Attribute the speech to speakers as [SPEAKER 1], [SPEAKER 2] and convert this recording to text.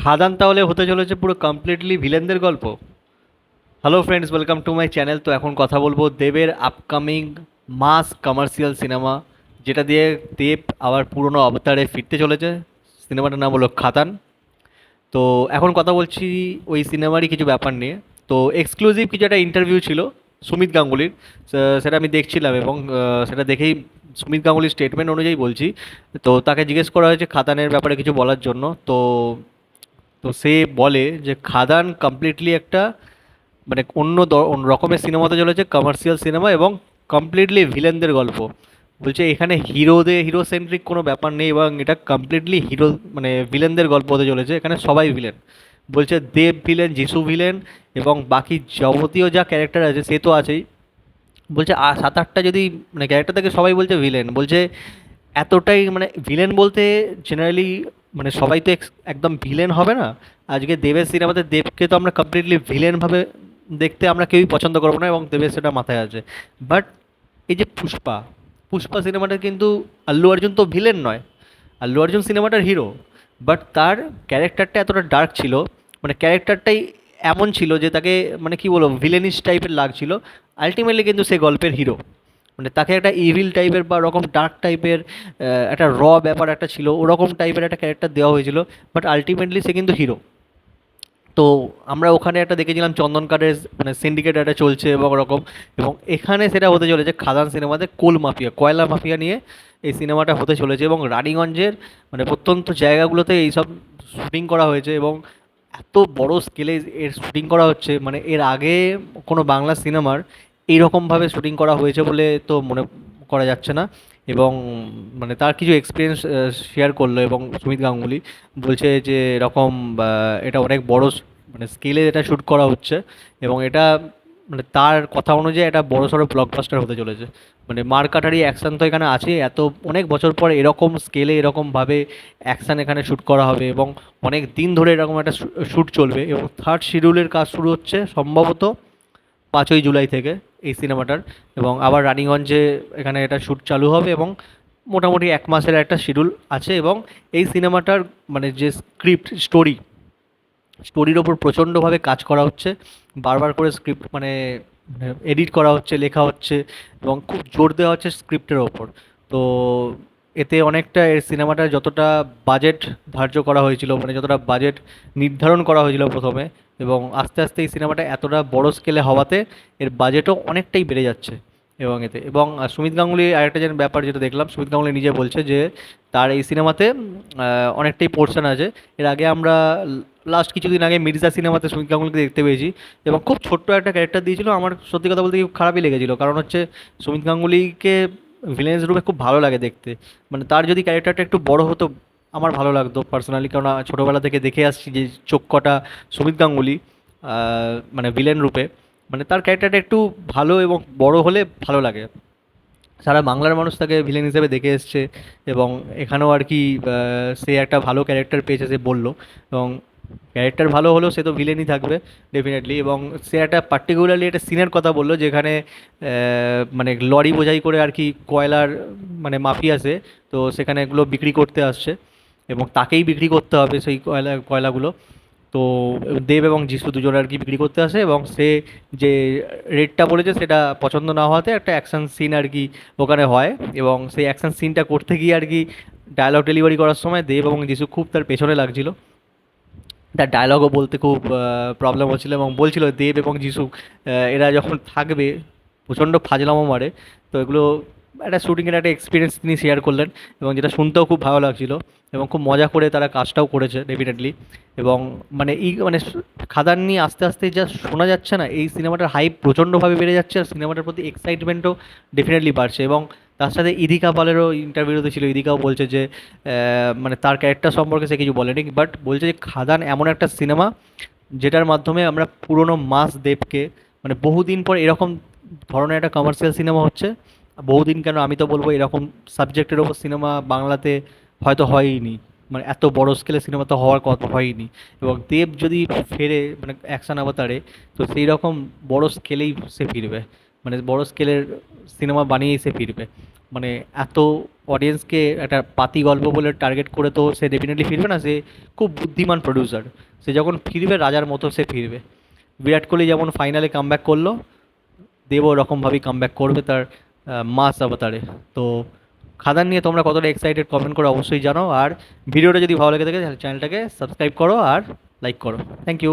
[SPEAKER 1] খাদান তাহলে হতে চলেছে পুরো কমপ্লিটলি ভিলেনদের গল্প। Hello friends welcome to my channel তো এখন কথা বলব দেবের আপকামিং মাস কমার্শিয়াল সিনেমা যেটা দিয়ে দেব আবার পুরনো অবতারে ফিরতে চলেছে। সিনেমাটার নাম হলো খাতান। তো এখন কথা বলছি ওই সিনেমারই কিছু ব্যাপার নিয়ে। তো এক্সক্লুসিভ কিছু একটা ইন্টারভিউ ছিল সুমিত গাঙ্গুলির। সেটা আমি দেখছিলাম এবং সেটা দেখেই সুমিত গাঙ্গুলির স্টেটমেন্ট অনুযায়ী বলছি। তো তাকে জিজ্ঞেস করা হয়েছে খাতানের ব্যাপারে কিছু বলার জন্য। তো তো সে বলে যে খাদান কমপ্লিটলি একটা মানে অন্য রকমের সিনেমাতে চলেছে কমার্শিয়াল সিনেমা এবং কমপ্লিটলি ভিলেনদের গল্প। বলছে এখানে হিরোদের হিরো সেন্ট্রিক কোনো ব্যাপার নেই এবং এটা কমপ্লিটলি হিরো মানে ভিলেনদের গল্প হতে চলেছে, এখানে সবাই ভিলেন বলছে দেব ভিলেন যিশু ভিলেন এবং বাকি যাবতীয় যা ক্যারেক্টার আছে সে তো আছেই। বলছে আর সাত আটটা যদি মানে ক্যারেক্টার থেকে সবাই বলছে ভিলেন বলছে এতটাই মানে ভিলেন বলতে জেনারেলি মানে সবাই তো একদম ভিলেন হবে না। আজকে দেবের সিনেমাতে দেবকে তো আমরা কমপ্লিটলি ভিলেনভাবে দেখতে আমরা কেউই পছন্দ করব না এবং দেবের সেটা মাথায় আছে। বাট এই যে পুষ্পা পুষ্পা সিনেমাটা কিন্তু আল্লু অর্জুন তো ভিলেন নয়। আল্লু অর্জুন সিনেমাটার হিরো বাট তার ক্যারেক্টারটা এতটা ডার্ক ছিল মানে ক্যারেক্টারটাই এমন ছিল যে তাকে মানে কি বলব ভিলেনিস টাইপের লাগছিল। আলটিমেটলি কিন্তু সে গল্পের হিরো মানে তাকে একটা ইভিল টাইপের বা ওরকম ডার্ক টাইপের একটা র ব্যাপার একটা ছিল, ওরকম টাইপের একটা ক্যারেক্টার দেওয়া হয়েছিল বাট আলটিমেটলি সে কিন্তু হিরো তো আমরা ওখানে একটা দেখেছিলাম চন্দন কাঠের মানে সিন্ডিকেট একটা চলছে এবং ওরকম, এবং এখানে সেটা হতে চলেছে খাদান সিনেমাতে কোল মাফিয়া, কয়লা মাফিয়া নিয়ে এই সিনেমাটা হতে চলেছে এবং রানীগঞ্জের মানে প্রত্যন্ত জায়গাগুলোতে এইসব শুটিং করা হয়েছে এবং এত বড় স্কেলে এর শুটিং করা হচ্ছে মানে এর আগে কোনো বাংলা সিনেমার এইরকমভাবে শুটিং করা হয়েছে বলে তো মনে করা যাচ্ছে না এবং মানে তার কিছু এক্সপিরিয়েন্স শেয়ার করল এবং সুমিত গাঙ্গুলি বলছে যে এরকম এটা অনেক বড় মানে স্কেলে এটা শ্যুট করা হচ্ছে এবং এটা মানে তার কথা অনুযায়ী এটা বড় সড়ো ব্লকবাস্টার হতে চলেছে। মানে মার কাটারি অ্যাকশন তো এখানে আছে, এত অনেক বছর পর এরকম স্কেলে এরকমভাবে অ্যাকশন এখানে শ্যুট করা হবে এবং অনেক দিন ধরে এরকম একটা শ্যুট চলবে এবং থার্ড শিডিউলের কাজ শুরু হচ্ছে সম্ভবত পাঁচই জুলাই থেকে। এই সিনেমাটার এবং আবার রানীগঞ্জে এখানে এটা শ্যুট চালু হবে এবং মোটামুটি এক মাসের একটা শিডিউল আছে এবং এই সিনেমাটার মানে যে স্ক্রিপ্ট স্টোরি স্টোরির ওপর প্রচণ্ডভাবে কাজ করা হচ্ছে। বারবার করে স্ক্রিপ্ট মানে এডিট করা হচ্ছে, লেখা হচ্ছে এবং খুব জোর দেওয়া হচ্ছে স্ক্রিপ্টের ওপর। তো এতে অনেকটা এর সিনেমাটার যতটা বাজেট ধার্য করা হয়েছিল মানে যতটা বাজেট নির্ধারণ করা হয়েছিল প্রথমে এবং আস্তে আস্তে এই সিনেমাটা এতটা বড় স্কেলে হওয়াতে এর বাজেটও অনেকটাই বেড়ে যাচ্ছে এবং এতে। এবং সুমিত গাঙ্গুলি আরেকটা যেন ব্যাপার যেটা দেখলাম, সুমিত গাঙ্গুলি নিজে বলছে যে তার এই সিনেমাতে অনেকটাই পোর্শন আছে। এর আগে আমরা লাস্ট কিছুদিন আগে মির্জা সিনেমাতে সুমিত গাঙ্গুলিকে দেখতে পেয়েছি এবং খুব ছোট্ট একটা ক্যারেক্টার দিয়েছিল। আমার সত্যি কথা বলতে খুব খারাপই লেগেছিল। কারণ হচ্ছে সুমিত গাঙ্গুলিকে ভিলেন্স রূপে খুব ভালো লাগে দেখতে। মানে তার যদি ক্যারেক্টারটা একটু বড় হতো আমার ভালো লাগতো পার্সোনালি কারণ ছোটোবেলা থেকে দেখে আসছি যে চোখ কটা সুমিত গাঙ্গুলি মানে ভিলেন রূপে। মানে তার ক্যারেক্টারটা একটু ভালো এবং বড় হলে ভালো লাগে। সারা বাংলার মানুষ তাকে ভিলেন হিসেবে দেখে এসছে এবং এখানেও আর কি সে একটা ভালো ক্যারেক্টার পেয়েছে সে বলল। এবং ক্যারেক্টার ভালো হলেও সে তো ভিলেনই থাকবে ডেফিনেটলি এবং সে একটা পার্টিকুলারলি একটা সিনের কথা বলল যেখানে মানে লরি বোঝাই করে আর কি কয়লার মানে মাফি আছে তো সেখানে এগুলো বিক্রি করতে আসছে। এবং তাকেই বিক্রি করতে হবে সেই কয়লা, কয়লাগুলো। তো দেব এবং যিশু দুজনে আর কি বিক্রি করতে আসে এবং সে যে রেটটা বলেছে সেটা পছন্দ না হওয়াতে একটা অ্যাকশন সিন আর কি ওখানে হয় এবং সেই অ্যাকশন সিনটা করতে গিয়ে আর কি ডায়লগ ডেলিভারি করার সময় দেব এবং যিশু খুব তার পেছনে লাগছিল। তার ডায়লগও বলতে খুব প্রবলেম হচ্ছিল এবং বলছিল দেব এবং যিশু এরা যখন থাকবে, প্রচণ্ড ফাজলামো মারে, তো এগুলো একটা শুটিংয়ের একটা এক্সপিরিয়েন্স তিনি শেয়ার করলেন এবং যেটা শুনতেও খুব ভালো লাগছিল এবং খুব মজা করে তারা কাজটাও করেছে ডেফিনেটলি এবং মানে এই মানে খাদান নিয়ে আস্তে আস্তে যা শোনা যাচ্ছে না, এই সিনেমাটার হাইপ প্রচণ্ডভাবে বেড়ে যাচ্ছে আর সিনেমাটার প্রতি এক্সাইটমেন্টও ডেফিনেটলি বাড়ছে এবং তার সাথে ইদিকা পালেরও ইন্টারভিউতে ছিল, ইদিকাও বলছে যে মানে তার ক্যারেক্টার সম্পর্কে সে কিছু বলেনি বাট বলছে যে খাদান এমন একটা সিনেমা যেটার মাধ্যমে আমরা পুরনো মাস দেবকে মানে বহুদিন পর এরকম ধরনের একটা কমার্শিয়াল সিনেমা হচ্ছে বহুদিন কেন আমি তো বলব এরকম সাবজেক্টের ওপর সিনেমা বাংলাতে হয়তো হয়ইনি। মানে এত বড় স্কেলে সিনেমা তো হওয়ার কথা হয়নি এবং দেব যদি ফেরে মানে অ্যাকশন অবতারে তো সেই রকম বড় স্কেলেই সে ফিরবে। মানে বড় স্কেলের সিনেমা বানিয়েই সে ফিরবে। মানে এত অডিয়েন্সকে একটা পাতি গল্প বলে টার্গেট করে তো সে ডেফিনেটলি ফিরবে না। সে খুব বুদ্ধিমান প্রডিউসার সে যখন ফিরবে, রাজার মতো সে ফিরবে। বিরাট কোহলি যেমন ফাইনালে কামব্যাক করল দেব ওরকমভাবেই কামব্যাক করবে তার মাস অবতারে। তো খাদান নিয়ে তোমরা কতটা এক্সাইটেড কমেন্ট করো অবশ্যই জানো আর ভিডিওটা যদি ভালো লেগে থাকে, তাহলে চ্যানেলটাকে সাবস্ক্রাইব করো আর লাইক করো। Thank you